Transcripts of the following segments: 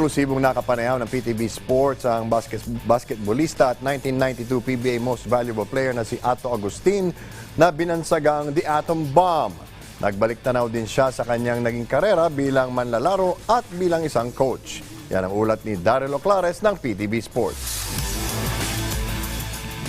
Eksklusibong nakapanayaw ng PTB Sports ang basket basketballista at 1992 PBA Most Valuable Player na si Ato Agustin na binansagang The Atom Bomb. Nagbalik tanaw din siya sa kanyang naging karera bilang manlalaro at bilang isang coach. Yan ang ulat ni Daryl Oclares ng PTB Sports.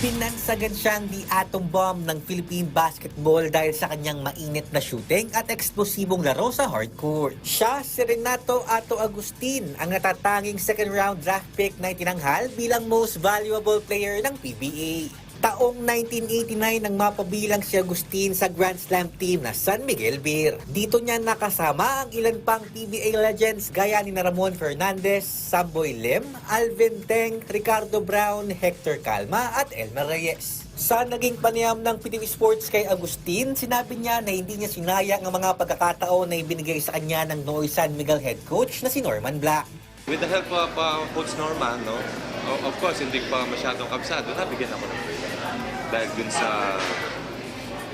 Binansagan siyang di atom bomb ng Philippine basketball dahil sa kanyang mainit na shooting at eksplosibong laro sa hardcourt. Siya si Renato Ato Agustin, ang natatanging second round draft pick na itinanghal bilang most valuable player ng PBA. Taong 1989 nang mapabilang si Agustin sa Grand Slam team na San Miguel Beer. Dito niya nakasama ang ilan pang PBA legends gaya ni Ramon Fernandez, Samboy Lim, Alvin Teng, Ricardo Brown, Hector Calma at Elmer Reyes. Sa naging panayam ng PTV Sports kay Agustin, sinabi niya na hindi niya sinayang ang mga pagkakataon na ibinigay sa kanya ng Noy San Miguel head coach na si Norman Black. With the help of uh, Coach Norman, no, of course, hindi pa masyadong kabsado, nabigyan ako ng freedom. Dahil dun sa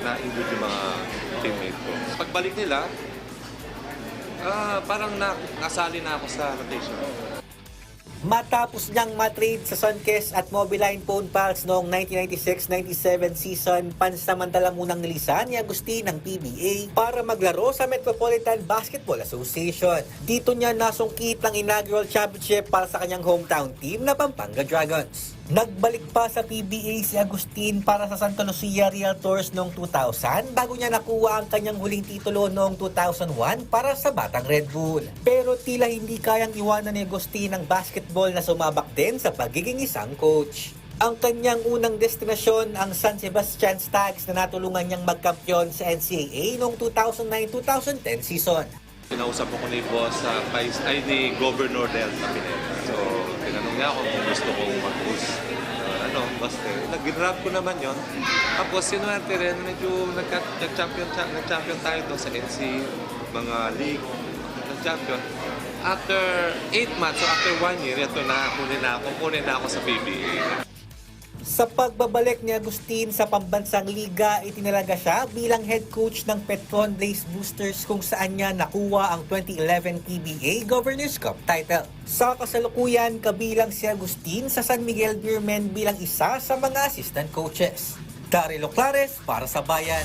na-injured yung mga teammate ko. Pagbalik nila, ah, parang na, nasali na ako sa rotation. Matapos niyang matrade sa Suncast at Mobiline Phone Pals noong 1996-97 season, pansamantala munang nilisan ni Agustin ng PBA para maglaro sa Metropolitan Basketball Association. Dito niya nasungkit ang inaugural championship para sa kanyang hometown team na Pampanga Dragons. Nagbalik pa sa PBA si Agustin para sa Santa Lucia Realtors noong 2000 bago niya nakuha ang kanyang huling titulo noong 2001 para sa Batang Red Bull. Pero tila hindi kayang iwanan ni Agustin ang basketball na sumabak din sa pagiging isang coach. Ang kanyang unang destinasyon ang San Sebastian Stags na natulungan niyang magkampiyon sa NCAA noong 2009-2010 season. Kinausap ko ni boss uh, ay ni Governor Del Capineta. So, tinanong niya ako kung gusto kong mag-push. Uh, ano, basta, nag-grab ko naman yon. Tapos, sinuwerte rin, medyo nag-champion, nag-champion tayo doon sa NC, mga league, nag-champion. After 8 months, so after 1 year, ito na, kunin na ako, kunin na ako sa PBA. Sa pagbabalik ni Agustin sa pambansang liga, itinalaga siya bilang head coach ng Petron Blaze Boosters kung saan niya nakuha ang 2011 PBA Governor's Cup title. Sa kasalukuyan, kabilang si Agustin sa San Miguel Beermen bilang isa sa mga assistant coaches. Daryl Oclares para sa Bayan.